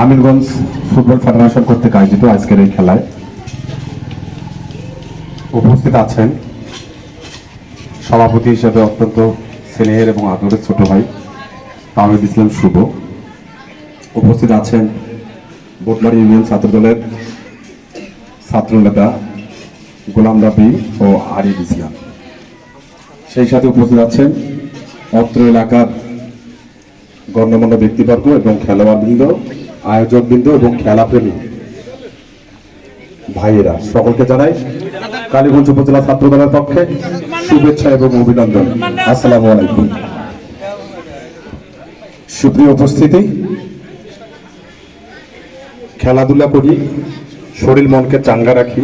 Amirganj football federation কর্তৃক আয়োজিত আজকের এই খেলায় উপস্থিত আছেন সভাপতি হিসেবে অত্যন্ত স্নেহের এবং আদরের ছোট ভাই তামিদ ইসলাম শুভ। উপস্থিত আছেন বোটমারি ইউনিয়ন ছাত্র দলের ছাত্রনেতা গোলাম রাবি ও আরিফ ইসলাম। সেই সাথে উপস্থিত আছেন অত্র এলাকার গণ্যমান্য ব্যক্তিবর্গ এবং খেলোয়াড়বৃন্দ, আয়োজকবৃন্দ এবং খেলাপ্রেমী ভাইয়েরা, সকলকে জানাই কালীগঞ্জ উপজেলা ছাত্র দলের পক্ষে শুভেচ্ছা এবং অভিনন্দন। আসসালামু আলাইকুম। সুপ্রিয় উপস্থিতি, খেলাধুলা করি, শরীর মনকে চাঙ্গা রাখি।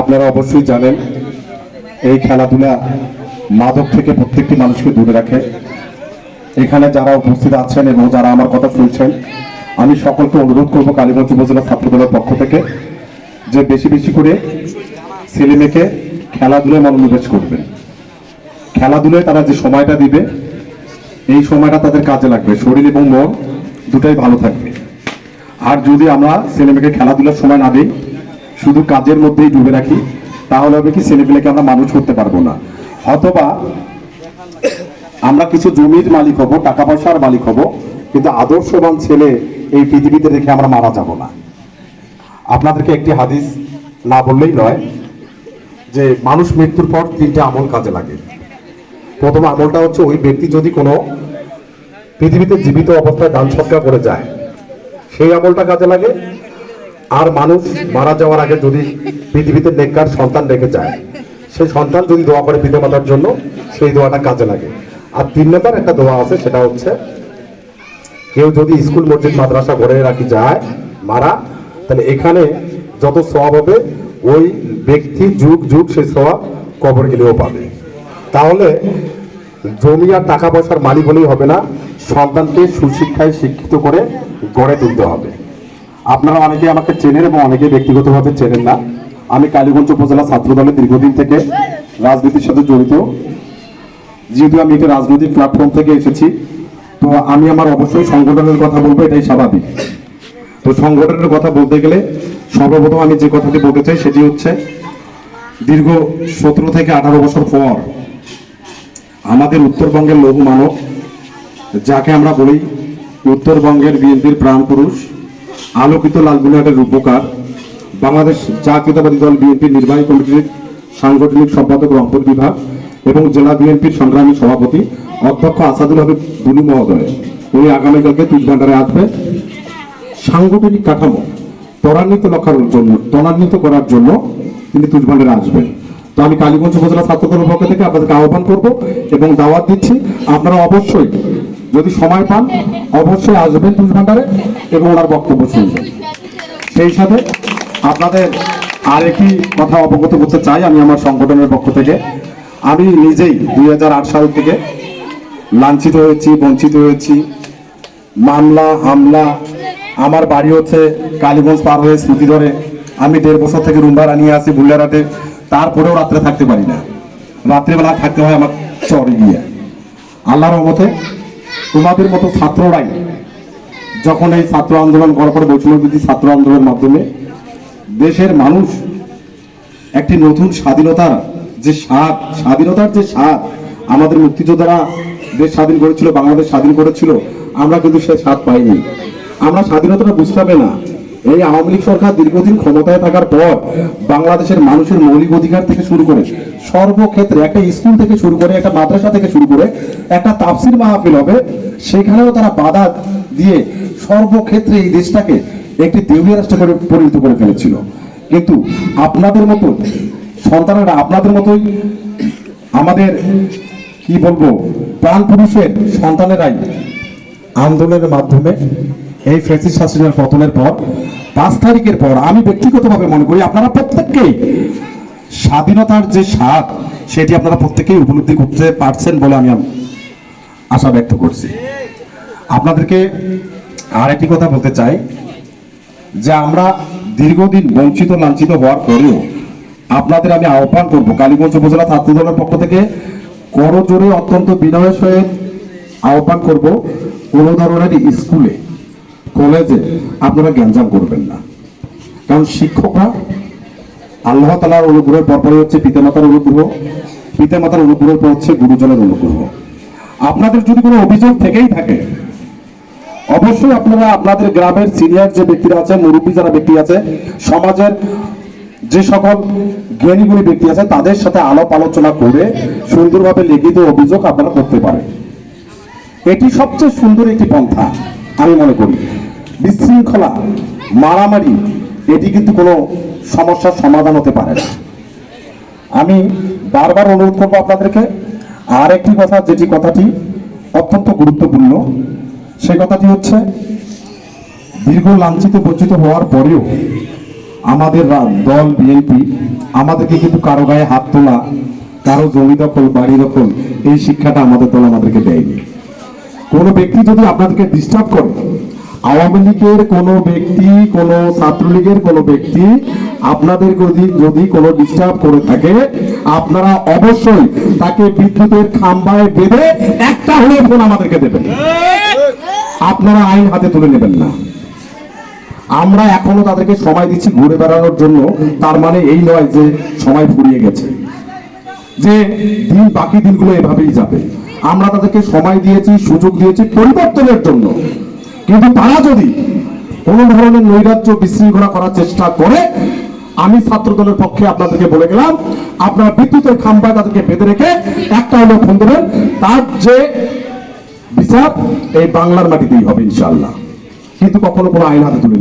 আপনারা অবশ্যই জানেন, এই খেলাধুলা মাদক থেকে প্রত্যেকটি মানুষকে দূরে রাখে। এখানে যারা উপস্থিত আছেন এবং যারা আমার কথা শুনছেন, আমি সকলকে অনুরোধ করব কালীগঞ্জ উপজেলা ছাত্র দলের পক্ষ থেকে যে বেশি বেশি করে ছেলে মেয়েকে খেলাধুলায় মনোনিবেশ করবেন খেলাধুলায় তারা যে সময়টা দিবে, এই সময়টা তাদের কাজে লাগবে। শরীর এবং মন দুটাই ভালো থাকবে। আর যদি আমরা ছেলে মেয়েকে খেলাধুলার সময় না দিই, শুধু কাজের মধ্যেই ডুবে রাখি, তাহলে হবে কি ছেলেপেলেকে আমরা মানুষ করতে পারব না। অথবা আমরা কিছু জমির মালিক হব, টাকা পয়সার মালিক হব, কিন্তু আদর্শবান ছেলে এই পৃথিবীতে রেখে আমরা মারা যাব না। আপনাদেরকে একটি হাদিস না বললেই নয় যে মানুষ মৃত্যুর পর তিনটে আমল কাজে লাগে। প্রথম আমলটা হচ্ছে ওই ব্যক্তি যদি কোনো পৃথিবীতে জীবিত অবস্থায় দান সৎকার করে যায়, সেই আমলটা কাজে লাগে। আর মানুষ মারা যাওয়ার আগে যদি পৃথিবীতে নেককার সন্তান রেখে যায় সেই সন্তান যদি দোয়া করে পিতামাতার জন্য, সেই দোয়াটা কাজে লাগে। আর তিন নম্বর একটা দোয়া আছে, সেটা হচ্ছে, কেউ যদি স্কুল, মসজিদ, মাদ্রাসা গড়ে রাখি যায়, মারা, তাহলে এখানে যত সওয়াব হবে, ওই ব্যক্তি যুগ যুগ সেই সওয়াব কবর গেলেও পাবে। তাহলে জমি আর টাকা পয়সার মালিক হলেই হবে না, সন্তানকে সুশিক্ষায় শিক্ষিত করে গড়ে তুলতে হবে। আপনারা অনেকে আমাকে চেনেন এবং অনেকে ব্যক্তিগতভাবে চেনেন না। আমি কালীগঞ্জ উপজেলা ছাত্র দলের দীর্ঘদিন থেকে রাজনীতির সাথে জড়িত। যেহেতু আমি একটা রাজনৈতিক প্ল্যাটফর্ম থেকে এসেছি, তো আমি আমার অবশ্যই সংগঠনের কথা বলব, এটাই স্বাভাবিক। তো সংগঠনের কথা বলতে গেলে সর্বপ্রথম আমি যে কথাটি বলতে চাই সেটি হচ্ছে, দীর্ঘ সতেরো থেকে আঠারো বছর পর আমাদের উত্তরবঙ্গের লঘু মানব, যাকে আমরা বলি উত্তরবঙ্গের বিএনপির প্রাণ পুরুষ আলোকিত লালগুলিহাটের রূপকার বাংলাদেশ জাতীয়তাবাদী দল বিএনপির নির্বাহী কমিটির সাংগঠনিক সম্পাদক রংপুর বিভাগ এবং জেলা বিএনপির সংগ্রামী সভাপতি অধ্যক্ষ আসাদুল হাবিব দুলু মহোদয়। উনি আগামীকালকে তুলভান্ডারে আসবে। সাংগঠনিক কাঠামো ত্বরান্বিত লক্ষার জন্য, ত্বরান্বিত করার জন্য তিনি তুজভান্ডারে আসবেন। তো আমি কালীগঞ্জ উপজেলা ছাত্র দলের পক্ষ থেকে আপনাদেরকে আহ্বান করব এবং দাওয়াত দিচ্ছি, আপনারা অবশ্যই যদি সময় পান, অবশ্যই আসবেন তুজভান্ডারে এবং ওনার বক্তব্য শুনবেন। সেই সাথে আপনাদের আর আরেকটি কথা অবগত করতে চাই আমি আমার সংগঠনের পক্ষ থেকে। আমি নিজেই দুই হাজার আট সাল থেকে লাঞ্ছিত হয়েছি, বঞ্চিত হয়েছি। মামলা, হামলা, আমার বাড়ি হচ্ছে কালীগঞ্জ পার হয়ে স্মৃতি ধরে আমি দেড় বছর থেকে রুম্বারা নিয়ে আসি বুল্লারাতে তারপরেও রাত্রে থাকতে পারি না। রাত্রেবেলা থাকতে হয় আমার চরে গিয়ে। আল্লাহর রহমতে তোমাদের মতো ছাত্ররাই যখন এই ছাত্র আন্দোলন করার পরে বৈষ্ণববিধি ছাত্র আন্দোলনের মাধ্যমে দেশের মানুষ একটি নতুন স্বাধীনতার যে স্বাদ, স্বাধীনতার যে স্বাদ আমাদের মুক্তিযোদ্ধারা দেশ স্বাধীন করেছিল, বাংলাদেশ স্বাধীন করেছিল, আমরা কিন্তু সে স্বাদ পাইনি। আমরা স্বাধীনতাটা বুঝতে হবে না। এই আওয়ামী লীগ সরকার দীর্ঘদিন ক্ষমতায় থাকার পর বাংলাদেশের মানুষের মৌলিক অধিকার থেকে শুরু করে, সর্বক্ষেত্রে একটা স্কুল থেকে শুরু করে, একটা মাদ্রাসা থেকে শুরু করে, একটা তাফসির মাহফিল হবে, সেখানেও তারা বাধা দিয়ে সর্বক্ষেত্রে এই দেশটাকে একটি দেউলিয়া রাষ্ট্র করে পরিণত করে ফেলেছিল। কিন্তু আপনাদের মতো সন্তানেরা আপনাদের মতোই আমাদের, কি বলব, প্রাণ পুরুষের সন্তানেরাই আন্দোলনের মাধ্যমে এই ফ্রেন্সিস শাসনের পতনের পর, পাঁচ তারিখের পর আমি ব্যক্তিগতভাবে মনে করি আপনারা প্রত্যেককেই স্বাধীনতার যে স্বাদ, সেটি আপনারা প্রত্যেকেই উপলব্ধি করতে পারছেন বলে আমি আশা ব্যক্ত করছি। আপনাদেরকে আর একটি কথা বলতে চাই। যে আমরা দীর্ঘদিন বঞ্চিত, লাঞ্ছিত হওয়ার পরেও আপনাদের আমি আহ্বান করব কালীগঞ্জ উপজেলা ছাত্র দলের পক্ষ থেকে করজোরে অত্যন্ত বিনয়ের সহিত আহ্বান করব কোনো ধরনের স্কুলে, কলেজে আপনারা গ্যাঞ্জাম করবেন না। কারণ শিক্ষকরা আল্লাহ তালার অনুগ্রহের পরপরই হচ্ছে পিতামাতার অনুগ্রহ পিতামাতার অনুগ্রহের পর হচ্ছে গুরুজনের অনুগ্রহ। আপনাদের যদি কোনো অভিযোগ থেকেই থাকে অবশ্যই আপনারা আপনাদের গ্রামের সিনিয়র যে ব্যক্তিরা আছে, মুরব্বী যারা ব্যক্তি আছে, সমাজের যে সকল জ্ঞানীগুলি ব্যক্তি আছে, তাদের সাথে আলাপ আলোচনা করে সুন্দরভাবে লিখিত অভিযোগ আপনারা করতে পারেন। এটি সবচেয়ে সুন্দর একটি পন্থা, আমি মনে করি। বিশৃঙ্খলা, মারামারি, এটি কিন্তু কোনো সমস্যার সমাধান হতে পারে না। আমি বারবার অনুরোধ করব আপনাদেরকে আর একটি কথা, যেটি কথাটি অত্যন্ত গুরুত্বপূর্ণ সে কথাটি হচ্ছে, দীর্ঘ লাঞ্ছিত বঞ্চিত হওয়ার পরেও আমাদের দল বিএনপি আমাদেরকে কিন্তু কারও গায়ে হাত তোলা, কারও জমি দখল, বাড়ি দখল, এই শিক্ষাটা আমাদের দল আমাদেরকে দেয়নি। কোনো ব্যক্তি যদি আপনাদেরকে ডিস্টার্ব করে, আওয়ামী লীগের কোনো ব্যক্তি, কোনো ছাত্রলীগের কোনো ব্যক্তি আপনাদের যদি যদি কোনো ডিস্টার্ব করে থাকে, আপনারা অবশ্যই তাকে বিদ্যুতের খাম্বায় বেঁধে একটা হলে ফোন আমাদেরকে দেবেন। আপনারা আইন হাতে তুলে নেবেন না। আমরা এখনও তাদেরকে সময় দিচ্ছি ঘুরে বেড়ানোর জন্য। তার মানে এই নয় যে সময় ফুরিয়ে গেছে। যে দিন বাকি দিনগুলো এভাবেই যাবে। আমরা তাদেরকে সময় দিয়েছি, সুযোগ দিয়েছি পরিবর্তনের জন্য। কিন্তু তারা যদি কোনো ধরনের নৈরাজ্য বিশৃঙ্খলা করার চেষ্টা করে, আমি ছাত্র দলের পক্ষে আপনাদেরকে বলে গেলাম, আপনারা বিদ্যুতের খাম্বায় তাদেরকে বেঁধে রেখে একটা হলেও ফোন দেবেন। তার যে বিচার এই বাংলার মাটিতেই হবে ইনশাল্লাহ কিন্তু কখনো কোনো আইন হাতে তুলে।